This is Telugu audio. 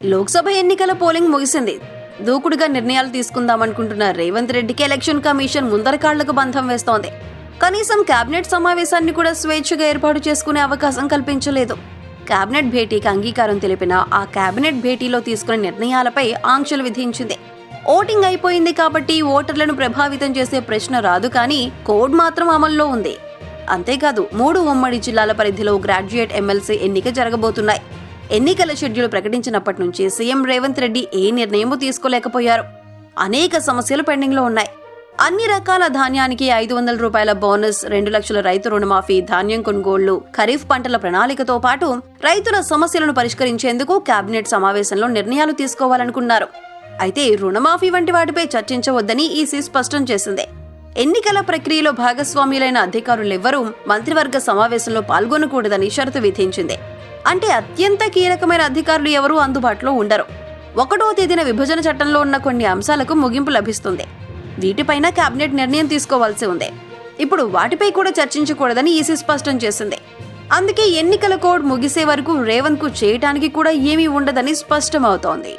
లోక్సభ ఎన్నికల పోలింగ్ ముగిసింది. దూకుడుగా నిర్ణయాలు తీసుకుందామనుకుంటున్న రేవంత్ రెడ్డికి ఎలక్షన్ కమిషన్ ముందరకాళ్ళకు బంధం వేస్తోంది. కనీసం కేబినెట్ సమావేశాన్ని కూడా స్వేచ్ఛగా ఏర్పాటు చేసుకునే అవకాశం కల్పించలేదు. కేబినెట్ భేటీకి అంగీకారం తెలిపిన ఆ కేబినెట్ భేటీలో తీసుకునే నిర్ణయాలపై ఆంక్షలు విధించింది. ఓటింగ్ అయిపోయింది కాబట్టి ఓటర్లను ప్రభావితం చేసే ప్రశ్న రాదు కానీ కోడ్ మాత్రం అమల్లో ఉంది. అంతేకాదు మూడు ఉమ్మడి జిల్లాల పరిధిలో గ్రాడ్యుయేట్ ఎమ్మెల్సీ ఎన్నిక జరగబోతున్నాయి. ఎన్నికల షెడ్యూల్ ప్రకటించినప్పటి నుంచి సీఎం రేవంత్ రెడ్డి ఏ నిర్ణయమూ తీసుకోలేకపోయారు. అనేక సమస్యలు పెండింగ్లో ఉన్నాయి. అన్ని రకాల ధాన్యానికి ఐదు వందల రూపాయల బోనస్ రెండు లక్షల రైతు రుణమాఫీ ధాన్యం కొనుగోళ్ళు ఖరీఫ్ పంటల ప్రణాళికతో పాటు రైతుల సమస్యలను పరిష్కరించేందుకు కేబినెట్ సమావేశంలో నిర్ణయాలు తీసుకోవాలనుకున్నారు. అయితే రుణమాఫీ వంటి వాటిపై చర్చించవద్దని ఈసీ స్పష్టం చేసింది. ఎన్నికల ప్రక్రియలో భాగస్వామ్యులైన అధికారులెవ్వరూ మంత్రివర్గ సమావేశంలో పాల్గొనకూడదని షరతు విధించింది. అంటే అత్యంత కీలకమైన అధికారులు ఎవరూ అందుబాటులో ఉండరు. ఒకటో తేదీన విభజన చట్టంలో ఉన్న కొన్ని అంశాలకు ముగింపు లభిస్తుంది. వీటిపైన కేబినెట్ నిర్ణయం తీసుకోవాల్సి ఉంది. ఇప్పుడు వాటిపై కూడా చర్చించకూడదని ఈసీ స్పష్టం చేసింది. అందుకే ఎన్నికల కోడ్ ముగిసే వరకు రేవంత్కు చేయటానికి కూడా ఏమీ ఉండదని స్పష్టమవుతోంది.